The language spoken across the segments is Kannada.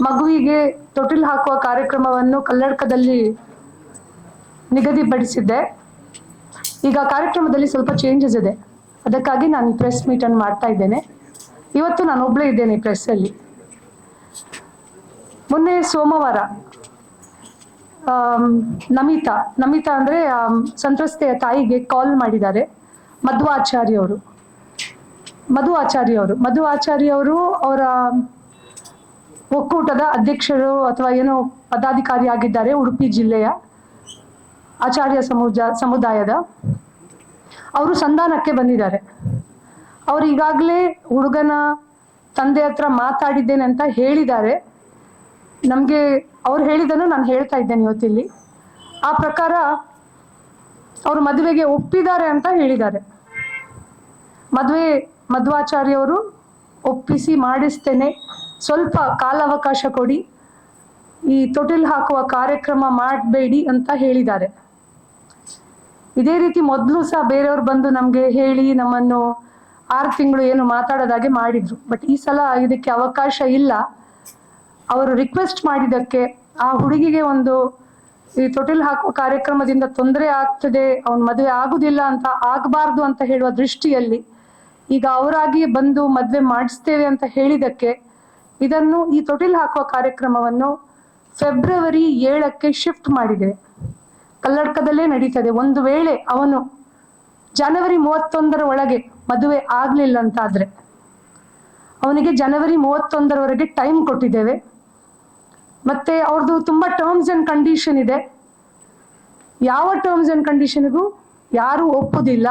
ಮಗುವಿಗೆ ತೊಟ್ಟಿಲು ಹಾಕುವ ಕಾರ್ಯಕ್ರಮವನ್ನು ಕಲ್ಲಡ್ಕದಲ್ಲಿ ನಿಗದಿಪಡಿಸಿದ್ದೆ. ಈಗ ಕಾರ್ಯಕ್ರಮದಲ್ಲಿ ಸ್ವಲ್ಪ ಚೇಂಜಸ್ ಇದೆ. ಅದಕ್ಕಾಗಿ ನಾನು ಪ್ರೆಸ್ ಮೀಟ್ ಅನ್ನು ಮಾಡ್ತಾ ಇದ್ದೇನೆ. ಇವತ್ತು ನಾನು ಒಬ್ಬಳೇ ಇದ್ದೇನೆ ಪ್ರೆಸ್ ಅಲ್ಲಿ. ಮೊನ್ನೆ ಸೋಮವಾರ ನಮಿತಾ ನಮಿತಾ ಅಂದ್ರೆ ಸಂತ್ರಸ್ತೆಯ ತಾಯಿಗೆ ಕಾಲ್ ಮಾಡಿದ್ದಾರೆ. ಮಧ್ವ ಆಚಾರ್ಯ ಅವರು. ಮಧು ಆಚಾರ್ಯ ಅವರು. ಮಧು ಆಚಾರ್ಯ ಅವರು ಅವರ ಒಕ್ಕೂಟದ ಅಧ್ಯಕ್ಷರು ಅಥವಾ ಏನೋ ಪದಾಧಿಕಾರಿ ಆಗಿದ್ದಾರೆ ಉಡುಪಿ ಜಿಲ್ಲೆಯ ಆಚಾರ್ಯ ಸಮುಜ, ಸಮುದಾಯದ. ಅವರು ಸಂಧಾನಕ್ಕೆ ಬಂದಿದ್ದಾರೆ. ಅವ್ರು ಈಗಾಗಲೇ ಹುಡುಗನ ತಂದೆ ಹತ್ರ ಮಾತಾಡಿದ್ದೇನೆ ಅಂತ ಹೇಳಿದ್ದಾರೆ. ನಮಗೆ ಅವ್ರು ಹೇಳಿದ್ದನ್ನು ನಾನು ಹೇಳ್ತಾ ಇದ್ದೇನೆ ಇವತ್ತಿಲ್ಲಿ. ಆ ಪ್ರಕಾರ ಅವರು ಮದುವೆಗೆ ಒಪ್ಪಿದ್ದಾರೆ ಅಂತ ಹೇಳಿದ್ದಾರೆ. ಮದುವೆ ಮಧ್ವಾಚಾರ್ಯವರು ಒಪ್ಪಿಸಿ ಮಾಡಿಸ್ತೇನೆ. ಸ್ವಲ್ಪ ಕಾಲಾವಕಾಶ ಕೊಡಿ. ಈ ತೊಟಿಲ್ ಹಾಕುವ ಕಾರ್ಯಕ್ರಮ ಮಾಡಬೇಡಿ ಅಂತ ಹೇಳಿದ್ದಾರೆ. ಇದೇ ರೀತಿ ಮೊದಲು ಸಹ ಬೇರೆಯವ್ರು ಬಂದು ನಮಗೆ ಹೇಳಿ ನಮ್ಮನ್ನು ಆರು ತಿಂಗಳು ಏನು ಮಾತಾಡೋದಾಗೆ ಮಾಡಿದ್ರು. ಬಟ್ ಈ ಸಲ ಇದಕ್ಕೆ ಅವಕಾಶ ಇಲ್ಲ. ಅವರು ರಿಕ್ವೆಸ್ಟ್ ಮಾಡಿದ್ದಕ್ಕೆ ಆ ಹುಡುಗಿಗೆ ಒಂದು ಈ ತೊಟಿಲ್ ಹಾಕುವ ಕಾರ್ಯಕ್ರಮದಿಂದ ತೊಂದರೆ ಆಗ್ತದೆ, ಅವನ ಮದುವೆ ಆಗುದಿಲ್ಲ ಅಂತ ಆಗಬಾರ್ದು ಅಂತ ಹೇಳುವ ದೃಷ್ಟಿಯಲ್ಲಿ ಈಗ ಅವರಾಗಿ ಬಂದು ಮದುವೆ ಮಾಡಿಸ್ತೇವೆ ಅಂತ ಹೇಳಿದಕ್ಕೆ ಇದನ್ನು ಈ ತೊಟ್ಟಿಲು ಹಾಕುವ ಕಾರ್ಯಕ್ರಮವನ್ನು ಫೆಬ್ರವರಿ ಏಳಕ್ಕೆ ಶಿಫ್ಟ್ ಮಾಡಿದೆ. ಕಲ್ಲಡ್ಕದಲ್ಲೇ ನಡೀತದೆ. ಒಂದು ವೇಳೆ ಅವನು ಜನವರಿ ಮೂವತ್ತೊಂದರ ಒಳಗೆ ಮದುವೆ ಆಗ್ಲಿಲ್ಲ ಅಂತಾದ್ರೆ ಅವನಿಗೆ ಜನವರಿ ಮೂವತ್ತೊಂದರವರೆಗೆ ಟೈಮ್ ಕೊಟ್ಟಿದ್ದೇವೆ. ಮತ್ತೆ ಅವ್ರದ್ದು ತುಂಬಾ ಟರ್ಮ್ಸ್ ಅಂಡ್ ಕಂಡೀಷನ್ ಇದೆ. ಯಾವ ಟರ್ಮ್ಸ್ ಅಂಡ್ ಕಂಡೀಷನ್ಗೂ ಯಾರು ಒಪ್ಪುದಿಲ್ಲ.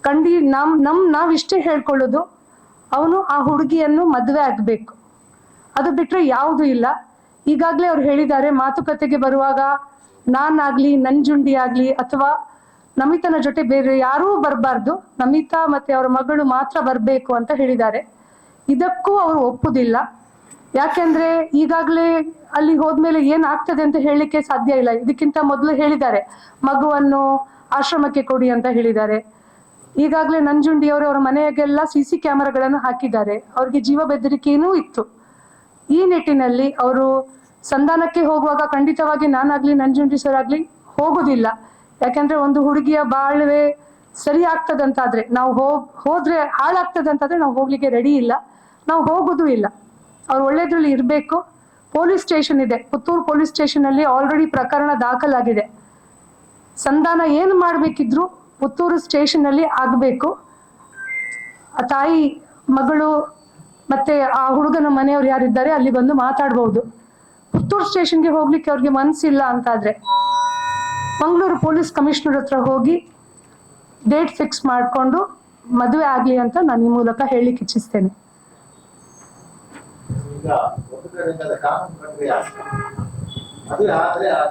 ಕಂಡಿ ನಮ್ ನಮ್ ನಾವಿಷ್ಟೇ ಹೇಳ್ಕೊಳ್ಳೋದು ಅವನು ಆ ಹುಡುಗಿಯನ್ನು ಮದುವೆ ಆಗ್ಬೇಕು. ಅದು ಬಿಟ್ರೆ ಯಾವುದು ಇಲ್ಲ. ಈಗಾಗಲೇ ಅವ್ರು ಹೇಳಿದ್ದಾರೆ, ಮಾತುಕತೆಗೆ ಬರುವಾಗ ನಾನಾಗ್ಲಿ ನಂಜುಂಡಿ ಆಗ್ಲಿ ಅಥವಾ ನಮಿತನ ಜೊತೆ ಬೇರೆ ಯಾರೂ ಬರಬಾರ್ದು. ನಮಿತಾ ಮತ್ತೆ ಅವರ ಮಗಳು ಮಾತ್ರ ಬರಬೇಕು ಅಂತ ಹೇಳಿದ್ದಾರೆ. ಇದಕ್ಕೂ ಅವರು ಒಪ್ಪುದಿಲ್ಲ. ಯಾಕೆಂದ್ರೆ ಈಗಾಗಲೇ ಅಲ್ಲಿ ಹೋದ್ಮೇಲೆ ಏನ್ ಆಗ್ತದೆ ಅಂತ ಹೇಳಲಿಕ್ಕೆ ಸಾಧ್ಯ ಇಲ್ಲ. ಇದಕ್ಕಿಂತ ಮೊದಲು ಹೇಳಿದ್ದಾರೆ, ಮಗುವನ್ನು ಆಶ್ರಮಕ್ಕೆ ಕೊಡಿ ಅಂತ ಹೇಳಿದ್ದಾರೆ. ಈಗಾಗಲೇ ನಂಜುಂಡಿಯವರು ಅವರ ಮನೆಯಾಗೆಲ್ಲ ಸಿ ಸಿ ಕ್ಯಾಮೆರಾಗಳನ್ನು ಹಾಕಿದ್ದಾರೆ. ಅವ್ರಿಗೆ ಜೀವ ಬೆದರಿಕೆಯೂ ಇತ್ತು. ಈ ನಿಟ್ಟಿನಲ್ಲಿ ಅವರು ಸಂಧಾನಕ್ಕೆ ಹೋಗುವಾಗ ಖಂಡಿತವಾಗಿ ನಾನಾಗ್ಲಿ, ನಂಜುಂಡಿ ಸರ್ ಆಗ್ಲಿ ಹೋಗುದಿಲ್ಲ. ಯಾಕಂದ್ರೆ ಒಂದು ಹುಡುಗಿಯ ಬಾಳ್ವೆ ಸರಿ ಆಗ್ತದಂತಾದ್ರೆ, ನಾವು ಹೋಗ್ ಹೋದ್ರೆ ಹಾಳಾಗ್ತದಂತಾದ್ರೆ ನಾವು ಹೋಗ್ಲಿಕ್ಕೆ ರೆಡಿ ಇಲ್ಲ. ನಾವು ಹೋಗುದು ಇಲ್ಲ. ಅವ್ರು ಒಳ್ಳೇದ್ರಲ್ಲಿ ಇರಬೇಕು. ಪೊಲೀಸ್ ಸ್ಟೇಷನ್ ಇದೆ. ಪುತ್ತೂರು ಪೊಲೀಸ್ ಸ್ಟೇಷನ್ ಅಲ್ಲಿ ಆಲ್ರೆಡಿ ಪ್ರಕರಣ ದಾಖಲಾಗಿದೆ. ಸಂಧಾನ ಏನು ಮಾಡ್ಬೇಕಿದ್ರು ಪುತ್ತೂರು ಸ್ಟೇಷನ್ ಅಲ್ಲಿ ಆಗ್ಬೇಕು. ಆ ತಾಯಿ, ಮಗಳು ಮತ್ತೆ ಆ ಹುಡುಗನ ಮನೆಯವ್ರು ಯಾರಿದ್ದಾರೆ ಅಲ್ಲಿ ಬಂದು ಮಾತಾಡ್ಬೋದು. ಪುತ್ತೂರು ಸ್ಟೇಷನ್ಗೆ ಹೋಗ್ಲಿಕ್ಕೆ ಅವ್ರಿಗೆ ಮನ್ಸಿಲ್ಲ ಅಂತಾದ್ರೆ ಮಂಗಳೂರು ಪೊಲೀಸ್ ಕಮಿಷನರ್ ಹತ್ರ ಹೋಗಿ ಡೇಟ್ ಫಿಕ್ಸ್ ಮಾಡಿಕೊಂಡು ಮದುವೆ ಆಗ್ಲಿ ಅಂತ ನಾನು ಈ ಮೂಲಕ ಹೇಳಿಕ್ಕೆ ಇಚ್ಛಿಸ್ತೇನೆ ಆದ್ರೆ ಆ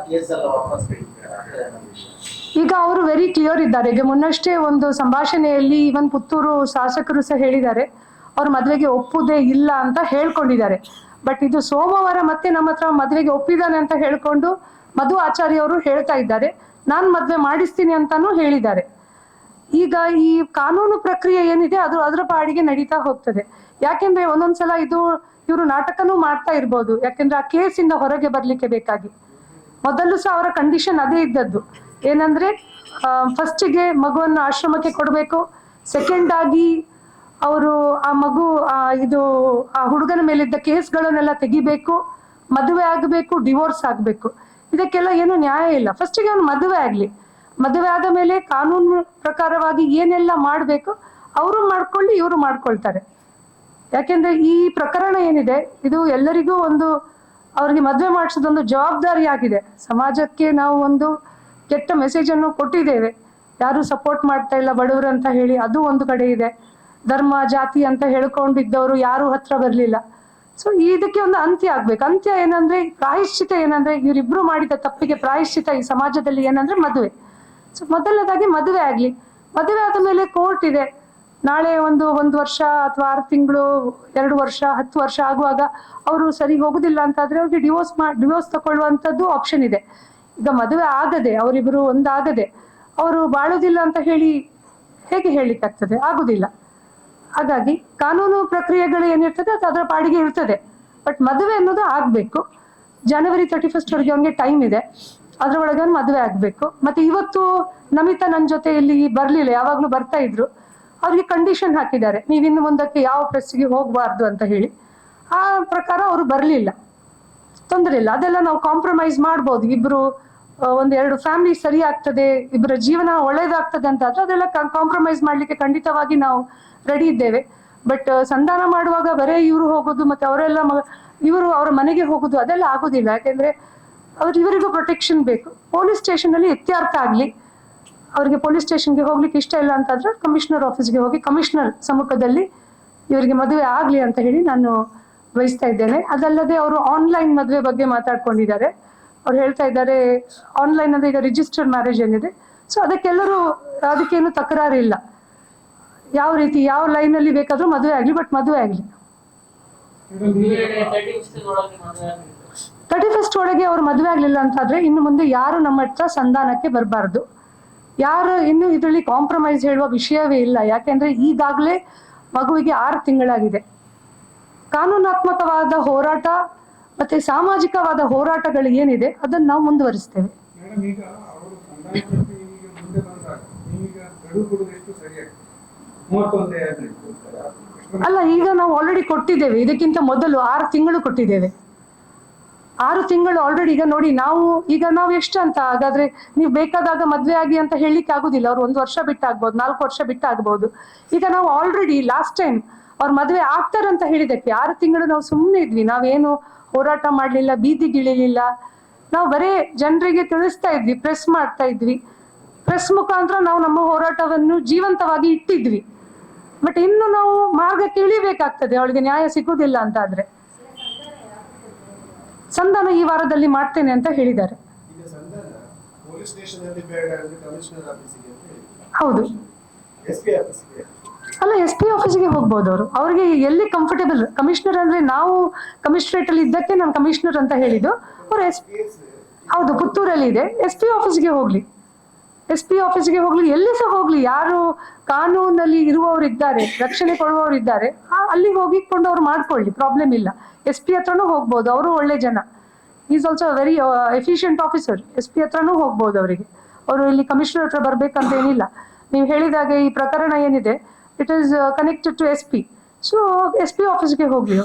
ವಾಪಸ್ ಈಗ ಅವರು ವೆರಿ ಕ್ಲಿಯರ್ ಇದ್ದಾರೆ. ಈಗ ಮೊನ್ನಷ್ಟೇ ಒಂದು ಸಂಭಾಷಣೆಯಲ್ಲಿ ಇವನ್ ಪುತ್ತೂರು ಶಾಸಕರು ಸಹ ಹೇಳಿದ್ದಾರೆ, ಅವ್ರ ಮದ್ವೆಗೆ ಒಪ್ಪುದೇ ಇಲ್ಲ ಅಂತ ಹೇಳ್ಕೊಂಡಿದ್ದಾರೆ. ಬಟ್ ಇದು ಸೋಮವಾರ ಮತ್ತೆ ನಮ್ಮ ಹತ್ರ ಮದುವೆಗೆ ಒಪ್ಪಿದ್ದಾನೆ ಅಂತ ಹೇಳ್ಕೊಂಡು ಮಧು ಆಚಾರ್ಯ ಅವರು ಹೇಳ್ತಾ ಇದ್ದಾರೆ. ನಾನ್ ಮದ್ವೆ ಮಾಡಿಸ್ತೀನಿ ಅಂತಾನೂ ಹೇಳಿದ್ದಾರೆ. ಈಗ ಈ ಕಾನೂನು ಪ್ರಕ್ರಿಯೆ ಏನಿದೆ ಅದು ಅದರ ಪಾಡಿಗೆ ನಡೀತಾ ಹೋಗ್ತದೆ. ಯಾಕೆಂದ್ರೆ ಒಂದೊಂದ್ಸಲ ಇದು ಇವರು ನಾಟಕನೂ ಮಾಡ್ತಾ ಇರ್ಬೋದು. ಯಾಕೆಂದ್ರೆ ಆ ಕೇಸಿಂದ ಹೊರಗೆ ಬರ್ಲಿಕ್ಕೆ ಬೇಕಾಗಿ. ಮೊದಲು ಸಹ ಅವರ ಕಂಡೀಷನ್ ಅದೇ ಇದ್ದದ್ದು. ಏನಂದ್ರೆ ಫಸ್ಟಿಗೆ ಮಗುವನ್ನು ಆಶ್ರಮಕ್ಕೆ ಕೊಡಬೇಕು. ಸೆಕೆಂಡ್ ಆಗಿ ಅವರು ಆ ಮಗು ಇದು, ಆ ಹುಡುಗನ ಮೇಲಿದ್ದ ಕೇಸ್ಗಳನ್ನೆಲ್ಲ ತೆಗಿಬೇಕು. ಮದುವೆ ಆಗಬೇಕು ಡಿವೋರ್ಸ್ ಆಗಬೇಕು. ಇದಕ್ಕೆಲ್ಲ ಏನು ನ್ಯಾಯ ಇಲ್ಲ. ಫಸ್ಟಿಗೆ ಅವನು ಮದುವೆ ಆಗಲಿ. ಮದುವೆ ಆದ ಮೇಲೆ ಕಾನೂನು ಪ್ರಕಾರವಾಗಿ ಏನೆಲ್ಲ ಮಾಡಬೇಕು, ಅವರು ಮಾಡ್ಕೊಳ್ಳಿ, ಇವರು ಮಾಡ್ಕೊಳ್ತಾರೆ. ಯಾಕೆಂದ್ರೆ ಈ ಪ್ರಕರಣ ಏನಿದೆ, ಇದು ಎಲ್ಲರಿಗೂ ಒಂದು, ಅವ್ರಿಗೆ ಮದುವೆ ಮಾಡಿಸೋದೊಂದು ಜವಾಬ್ದಾರಿ ಆಗಿದೆ ಸಮಾಜಕ್ಕೆ ನಾವು ಒಂದು ಕೆಟ್ಟ ಮೆಸೇಜ್ ಅನ್ನು ಕೊಟ್ಟಿದ್ದೇವೆ. ಯಾರು ಸಪೋರ್ಟ್ ಮಾಡ್ತಾ ಇಲ್ಲ ಬಡವರು ಅಂತ ಹೇಳಿ ಅದು ಒಂದು ಕಡೆ ಇದೆ. ಧರ್ಮ, ಜಾತಿ ಅಂತ ಹೇಳ್ಕೊಂಡಿದ್ದವರು ಯಾರು ಹತ್ರ ಬರಲಿಲ್ಲ. ಸೊ ಇದಕ್ಕೆ ಒಂದು ಅಂತ್ಯ ಆಗ್ಬೇಕು. ಅಂತ್ಯ ಏನಂದ್ರೆ, ಪ್ರಾಯಶ್ಚಿತ ಏನಂದ್ರೆ, ಇವರಿಬ್ರು ಮಾಡಿದ ತಪ್ಪಿಗೆ ಪ್ರಾಯಶ್ಚಿತ ಈ ಸಮಾಜದಲ್ಲಿ ಏನಂದ್ರೆ ಮದುವೆ. ಸೊ ಮೊದಲನೇದಾಗಿ ಮದುವೆ ಆಗ್ಲಿ. ಮದುವೆ ಆದ ಮೇಲೆ ಕೋರ್ಟ್ ಇದೆ. ನಾಳೆ ಒಂದು ಒಂದು ವರ್ಷ ಅಥವಾ ಆರು ತಿಂಗಳು, ಎರಡು ವರ್ಷ, ಹತ್ತು ವರ್ಷ ಆಗುವಾಗ ಅವರು ಸರಿ ಹೋಗುದಿಲ್ಲ ಅಂತಾದ್ರೆ ಅವ್ರಿಗೆ ಡಿವೋರ್ಸ್ ಮಾ ಡಿವೋರ್ಸ್ ತಗೊಳ್ಳುವಂಥದ್ದು ಆಪ್ಷನ್ ಇದೆ. ಈಗ ಮದುವೆ ಆಗದೆ ಅವರಿಬ್ಬರು ಒಂದಾಗದೆ, ಅವರು ಬಾಳೋದಿಲ್ಲ ಅಂತ ಹೇಳಿ ಹೇಗೆ ಹೇಳಲಿಕ್ಕಾಗ್ತದೆ ಆಗುದಿಲ್ಲ. ಹಾಗಾಗಿ ಕಾನೂನು ಪ್ರಕ್ರಿಯೆಗಳು ಏನಿರ್ತದೆ ಅದು ಅದರ ಪಾಡಿಗೆ ಇರ್ತದೆ. ಬಟ್ ಮದುವೆ ಅನ್ನೋದು ಆಗ್ಬೇಕು. ಜನವರಿ ತರ್ಟಿ ಫಸ್ಟ್ ವರೆಗೆ ಅವನಿಗೆ ಟೈಮ್ ಇದೆ. ಅದ್ರೊಳಗೆ ಮದುವೆ ಆಗ್ಬೇಕು. ಮತ್ತೆ ಇವತ್ತು ನಮಿತಾ ನನ್ನ ಜೊತೆ ಇಲ್ಲಿ ಬರ್ಲಿಲ್ಲ, ಯಾವಾಗ್ಲೂ ಬರ್ತಾ ಇದ್ರು. ಅವ್ರಿಗೆ ಕಂಡೀಷನ್ ಹಾಕಿದ್ದಾರೆ. ನೀವು ಇನ್ನು ಮುಂದಕ್ಕೆ ಯಾವ ಪ್ರೆಸ್ಗೆ ಹೋಗಬಾರ್ದು ಅಂತ ಹೇಳಿ. ಆ ಪ್ರಕಾರ ಅವರು ಬರಲಿಲ್ಲ. ತೊಂದರೆ ಇಲ್ಲ. ಅದೆಲ್ಲ ನಾವು ಕಾಂಪ್ರಮೈಸ್ ಮಾಡ್ಬೋದು. ಇಬ್ರು ಒಂದೆರಡು ಫ್ಯಾಮಿಲಿ ಸರಿ ಆಗ್ತದೆ ಇಬ್ಬರ ಜೀವನ ಒಳ್ಳೇದಾಗ್ತದೆ ಅಂತ ಆದ್ರೆ ಅದೆಲ್ಲ ಕಾಂಪ್ರಮೈಸ್ ಮಾಡ್ಲಿಕ್ಕೆ ಖಂಡಿತವಾಗಿ ನಾವು ರೆಡಿ ಇದ್ದೇವೆ. ಬಟ್ ಸಂಧಾನ ಮಾಡುವಾಗ ಬರೇ ಇವರು ಹೋಗೋದು ಮತ್ತೆ ಅವರೆಲ್ಲ ಇವರು ಅವರ ಮನೆಗೆ ಹೋಗೋದು ಅದೆಲ್ಲ ಆಗುದಿಲ್ಲ. ಯಾಕೆಂದ್ರೆ ಅವ್ರ, ಇವರಿಗೂ ಪ್ರೊಟೆಕ್ಷನ್ ಬೇಕು. ಪೊಲೀಸ್ ಸ್ಟೇಷನ್ ಅಲ್ಲಿ ಇತ್ಯರ್ಥ ಆಗ್ಲಿ. ಅವರಿಗೆ ಪೊಲೀಸ್ ಸ್ಟೇಷನ್ಗೆ ಹೋಗ್ಲಿಕ್ಕೆ ಇಷ್ಟ ಇಲ್ಲ ಅಂತಂದ್ರೆ ಕಮಿಷನರ್ ಆಫೀಸ್ಗೆ ಹೋಗಿ ಕಮಿಷನರ್ ಸಮ್ಮುಖದಲ್ಲಿ ಇವರಿಗೆ ಮದುವೆ ಆಗ್ಲಿ ಅಂತ ಹೇಳಿ ನಾನು ಬಯಸ್ತಾ ಇದ್ದೇನೆ. ಅದಲ್ಲದೆ ಅವರು ಆನ್ಲೈನ್ ಮದುವೆ ಬಗ್ಗೆ ಮಾತಾಡ್ಕೊಂಡಿದ್ದಾರೆ. ಅವ್ರು ಹೇಳ್ತಾ ಇದ್ದಾರೆ ಆನ್ಲೈನ್ ಅಂದ್ರೆ ಈಗ ರಿಜಿಸ್ಟರ್ಡ್ ಮ್ಯಾರೇಜ್ ಏನಿದೆ. ಸೊ ಅದಕ್ಕೆಲ್ಲರೂ ಅದಕ್ಕೇನು ತಕರಾರಿಲ್ಲ. ಯಾವ ರೀತಿ, ಯಾವ ಲೈನ್ ಅಲ್ಲಿ ಬೇಕಾದ್ರೂ ಮದುವೆ ಆಗ್ಲಿ ಬಟ್ ಮದುವೆ ಆಗ್ಲಿ. ತರ್ಟಿ ಫಸ್ಟ್ ಒಳಗೆ ಅವ್ರು ಮದುವೆ ಆಗ್ಲಿಲ್ಲ ಅಂತಾದ್ರೆ ಇನ್ನು ಮುಂದೆ ಯಾರು ನಮ್ಮ ಹತ್ರ ಸಂಧಾನಕ್ಕೆ ಬರಬಾರ್ದು. ಯಾರು ಇನ್ನು ಇದರಲ್ಲಿ ಕಾಂಪ್ರಮೈಸ್ ಹೇಳುವ ವಿಷಯವೇ ಇಲ್ಲ. ಯಾಕೆಂದ್ರೆ ಈಗಾಗಲೇ ಮಗುವಿಗೆ ಆರು ತಿಂಗಳಾಗಿದೆ. ಕಾನೂನಾತ್ಮಕವಾದ ಹೋರಾಟ ಮತ್ತೆ ಸಾಮಾಜಿಕವಾದ ಹೋರಾಟಗಳು ಏನಿದೆ ಅದನ್ನು ನಾವು ಮುಂದುವರಿಸ್ತೇವೆ. ಅಲ್ಲ ಈಗ ನಾವು ಆಲ್ರೆಡಿ ಕೊಟ್ಟಿದ್ದೇವೆ. ಇದಕ್ಕಿಂತ ಮೊದಲು ಆರು ತಿಂಗಳು ಕೊಟ್ಟಿದ್ದೇವೆ. ಆರು ತಿಂಗಳು ಆಲ್ರೆಡಿ ಈಗ ನೋಡಿ ನಾವು, ಈಗ ನಾವು ಎಷ್ಟು ಅಂತ? ಹಾಗಾದ್ರೆ ನೀವು ಬೇಕಾದಾಗ ಮದ್ವೆ ಆಗಿ ಅಂತ ಹೇಳಲಿಕ್ಕೆ ಆಗುದಿಲ್ಲ. ಅವ್ರು ಒಂದು ವರ್ಷ ಬಿಟ್ಟು ನಾಲ್ಕು ವರ್ಷ ಬಿಟ್ಟು ಈಗ ನಾವು ಆಲ್ರೆಡಿ ಲಾಸ್ಟ್ ಟೈಮ್ ಅವ್ರ ಮದ್ವೆ ಆಗ್ತಾರಂತ ಹೇಳಿದಕ್ಕೆ ಆರು ತಿಂಗಳು ನಾವು ಸುಮ್ಮನೆ ಇದ್ವಿ. ನಾವೇನು ಹೋರಾಟ ಮಾಡ್ಲಿಲ್ಲ ಬೀದಿಗಿಳಿಲಿಲ್ಲ ನಾವು ಬರೇ ಜನರಿಗೆ ತಿಳಿಸ್ತಾ ಇದ್ವಿ ಪ್ರೆಸ್ ಮಾಡ್ತಾ ಇದ್ವಿ. ಪ್ರೆಸ್ ಮುಖಾಂತರ ನಾವು ನಮ್ಮ ಹೋರಾಟವನ್ನು ಜೀವಂತವಾಗಿ ಇಟ್ಟಿದ್ವಿ. ಬಟ್ ಇನ್ನು ನಾವು ಮಾರ್ಗ ಇಳಿಬೇಕಾಗ್ತದೆ ಅವಳಿಗೆ ನ್ಯಾಯ ಸಿಗುವುದಿಲ್ಲ ಅಂತ ಆದ್ರೆ ಸಂಧಾನ ಈ ವಾರದಲ್ಲಿ ಮಾಡ್ತೇನೆ ಅಂತ ಹೇಳಿದ್ದಾರೆ. ಹೌದು. ಅಲ್ಲ ಎಸ್ ಪಿ ಆಫೀಸಿಗೆ ಹೋಗ್ಬೋದು ಅವರು. ಅವರಿಗೆ ಎಲ್ಲಿ ಕಂಫರ್ಟೇಬಲ್ ಕಮಿಷನರ್ ಅಂದ್ರೆ ನಾವು ಕಮಿಷನರೇಟ್ ಅಲ್ಲಿ ಇದ್ದಕ್ಕೆ ನಾನು ಕಮಿಷನರ್ ಅಂತ ಹೇಳಿದ್ದು. ಅವ್ರು ಎಸ್ ಹೌದು ಪುತ್ತೂರಲ್ಲಿ ಇದೆ. ಎಸ್ ಪಿ ಆಫೀಸ್ಗೆ ಹೋಗ್ಲಿ. ಎಸ್ ಪಿ ಆಫೀಸ್ಗೆ ಹೋಗ್ಲಿ, ಎಲ್ಲಿ ಸಹ ಹೋಗ್ಲಿ, ಯಾರು ಕಾನೂನಲ್ಲಿ ಇರುವವರು ಇದ್ದಾರೆ ರಕ್ಷಣೆ ಕೊಡುವವರು ಇದ್ದಾರೆ ಅಲ್ಲಿಗೆ ಹೋಗಿ ಹೋಗಿಕೊಂಡು ಅವ್ರು ಮಾಡ್ಕೊಳ್ಳಿ ಪ್ರಾಬ್ಲಮ್ ಇಲ್ಲ. ಎಸ್ ಪಿ ಹತ್ರನೂ ಹೋಗ್ಬೋದು, ಅವರು ಒಳ್ಳೆ ಜನ. Is also very efficient officer S P ಹತ್ರನೂ ಹೋಗ್ಬೋದು ಅವರಿಗೆ. ಅವರು ಇಲ್ಲಿ ಕಮಿಷನರ್ ಹತ್ರ ಬರ್ಬೇಕಂತ ಏನಿಲ್ಲ. ನೀವು ಹೇಳಿದಾಗೆ ಈ ಪ್ರಕರಣ ಏನಿದೆ it is connected to S P so S P ಆಫೀಸ್ಗೆ ಹೋಗ್ಲಿ